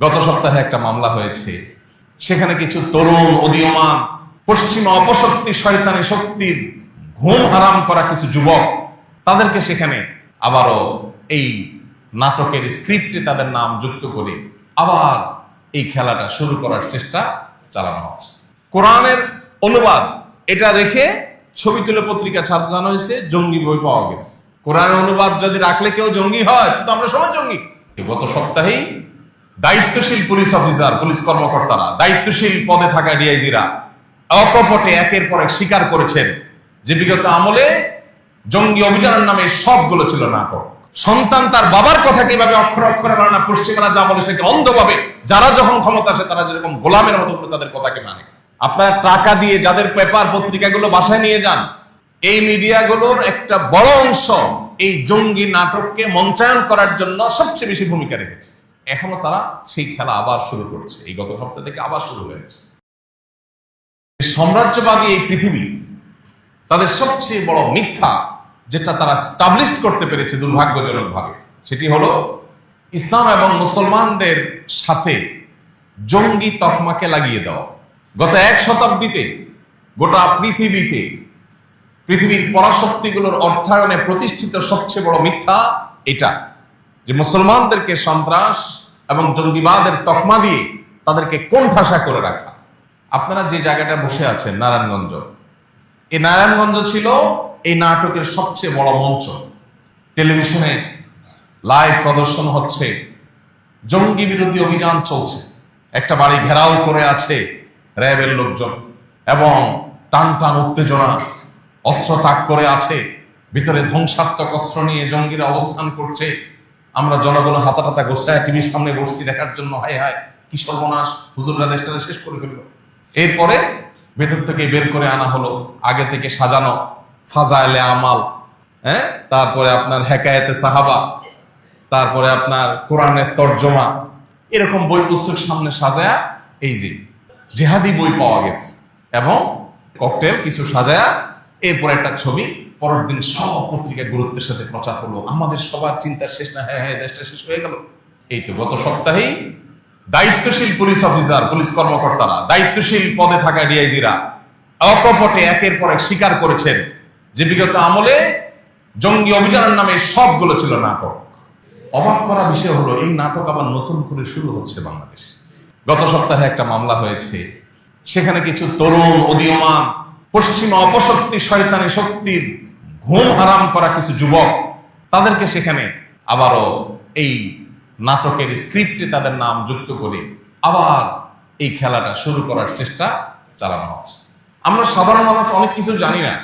গত সপ্তাহে একটা মামলা হয়েছে। সেখানে কিছু তরুণ উদীয়মান, পশ্চিমা অপশক্তি, শয়তানি শক্তির ঘুম হারাম করা কিছু যুবক, তাদেরকে সেখানে আবারও এই নাটকের স্ক্রিপ্টে তাদের নাম যুক্ত করে আবার এই খেলাটা শুরু করার চেষ্টা চালানো হচ্ছে। কোরআনের অনুবাদ, এটা রেখে ছবি তুলে পত্রিকা জানা হয়েছে, জঙ্গি বই পাওয়া গেছে। কোরআনের অনুবাদ যদি রাখলে কেউ জঙ্গি হয় তো আমরা সবাই জঙ্গি। গত সপ্তাহেই দায়িত্বশীল পুলিশ অফিসার পুলিশ কর্মকর্তারা দায়িত্বশীল পদে থাকা ডিআইজিরা অকপটে একের পর এক স্বীকার করেছেন যে বিগত আমলে জঙ্গি অভিযানের নামে সবগুলো ছিল নাটক। সন্তান তার বাবার কথা কীভাবে অক্ষর অক্ষরে মানে না পশ্চিমারা যা বলে সেকে অন্ধভাবে, যারা যখন ক্ষমতা আসে তারা যেরকম গোলামের মতো করে তাদের কথাকে মানে। আপনার টাকা দিয়ে যাদের পেপার পত্রিকাগুলো বাসায় নিয়ে যান, এই মিডিয়াগুলোর একটা বড় অংশ এই জঙ্গি নাটককে মঞ্চায়ন করার জন্য সবচেয়ে বেশি ভূমিকা রেখেছে। এখনও তারা সেই খেলা আবার শুরু করছে। এই গত সপ্তাহ থেকে আবার শুরু হয়েছে। সাম্রাজ্যবাদী এই পৃথিবী, তাদের সবচেয়ে বড় মিথ্যা যেটা তারা স্টাবলিশ করতে পেরেছে দুর্ভাগ্যজনকভাবে, সেটি হলো ইসলাম এবং মুসলমানদের সাথে জঙ্গি তকমাকে লাগিয়ে দেওয়া। গত এক শতাব্দীতে গোটা পৃথিবীতে পৃথিবীর পরাশক্তিগুলোর অর্থায়নে প্রতিষ্ঠিত সবচেয়ে বড় মিথ্যা এটা। যে মুসলমানদেরকে সন্ত্রাস এবং জঙ্গিবাদের তকমা দিয়ে তাদেরকে কোন কোণঠাসা করে রাখা? আপনারা যে জায়গাটা বসে আছেন, নারায়ণগঞ্জ, এই নারায়ণগঞ্জ ছিল এই নাটকের সবচেয়ে বড় মঞ্চ। টেলিভিশনে লাইভ প্রদর্শন হচ্ছে, জঙ্গি বিরোধী অভিযান চলছে। একটা বাড়ি ঘেরাও করে আছে র্যাবের লোকজন এবং টান টান উত্তেজনা, অস্ত্র তাক করে আছে, ভিতরে ধ্বংসাত্মক অস্ত্র নিয়ে জঙ্গিরা অবস্থান করছে। আমরা জনগণ হাতা টাতা গোসায় টিভির সামনে বসছি দেখার জন্য, হায় হায়, কি সর্বনাশ, হুজুররা দেশটাকে শেষ করে ফেলল। এরপরে ভেতর থেকে বের করে আনা হলো, আগে থেকে সাজানো ফাজাইলে আমাল হ্যাঁ? তারপরে আপনার হেকায়েতে সাহাবা, তারপরে আপনার কোরআনের তর্জমা, এরকম বই পুস্তক সামনে সাজায়া, এই যে জেহাদি বই পাওয়া গেছে, এবং ককটেল কিছু সাজায়া, এরপর একটা ছবি পরের দিন সব পত্রিকা গুরুত্বের সাথে প্রচার করল আমাদের সবার চিন্তা শেষ না হ্যাঁ হ্যাঁ দেশটা শেষ হয়ে গেল। এই তো গত সপ্তাহেই দায়িত্বশীল পুলিশ অফিসার, পুলিশ কর্মকর্তারা, দায়িত্বশীল পদে থাকা ডিআইজিরা অকপটে একের পর এক স্বীকার করেছেন যে বিগত আমলে জঙ্গি অভিযানের নামে সবগুলো ছিল নাটক। অবাক করা বিষয় হলো, এই নাটক আবার নতুন করে শুরু হচ্ছে বাংলাদেশ। গত সপ্তাহে একটা মামলা হয়েছে। সেখানে কিছু তরুণ উদীয়মান, পশ্চিমা অপশক্তি, শয়তানি শক্তির ঘুম হারাম করা কিছু যুবক তাদেরকে সেখানে আবারও এই নাটকের স্ক্রিপ্টে তাদের নাম যুক্ত করে আবার এই খেলাটা শুরু করার চেষ্টা চালানো হচ্ছে। আমরা সাধারণ মানুষ অনেক কিছু জানি না।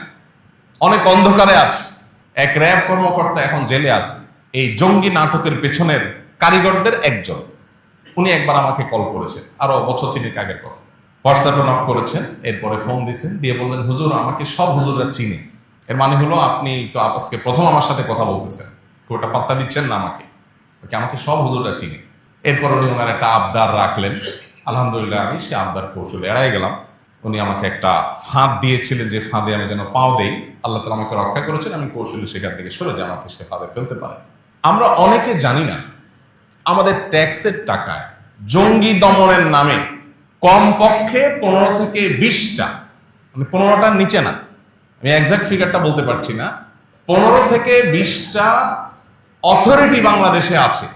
অনেক অন্ধকারে আছে। এক র্যাব কর্মকর্তা এখন জেলে আছে। এই জঙ্গি নাটকের পেছনের কারিগরদের একজন। উনি একবার আমাকে কল করেছেন। আরও বছর তিনেক আগের কথা। হোয়াটসঅ্যাপে নক করেছেন, এরপরে ফোন দিয়েছেন, দিয়ে বললেন, হুজুর, আমাকে সব হুজুররা চিনে। এর মানে হলো আপনি তো আজকে প্রথম আমার সাথে কথা বলতেছেন। একটা পাত্তা দিচ্ছেন না আমাকে। ওকে আমাকে সব হুজুররা চিনি। এরপর উনি ওনার একটা আবদার রাখলেন। আলহামদুলিল্লাহ, আমি সে আবদার কৌশলে এড়াই গেলাম। উনি আমাকে একটা ফাঁদ দিয়েছিলেন, যে ফাঁদে আমি যেন পাও দেই। আল্লাহ তালা আমাকে রক্ষা করেছেন। আমি কৌশলে সেখান থেকে সরে যে আমাকে সে ফাঁদে ফেলতে পারে। আমরা অনেকে জানি না, আমাদের ট্যাক্সের টাকায় জঙ্গি দমনের নামে কমপক্ষে পনেরো থেকে বিশটা মানে পনেরোটার নিচে না আমি একজাক্ট ফিগারটা বলতে পারছি না। পনেরো থেকে বিশটা অথরিটি বাংলাদেশে আছে।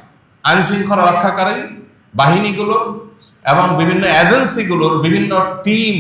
আইন শৃঙ্খলা রক্ষাকারী বাহিনীগুলোর এবং বিভিন্ন এজেন্সিগুলোর বিভিন্ন টিম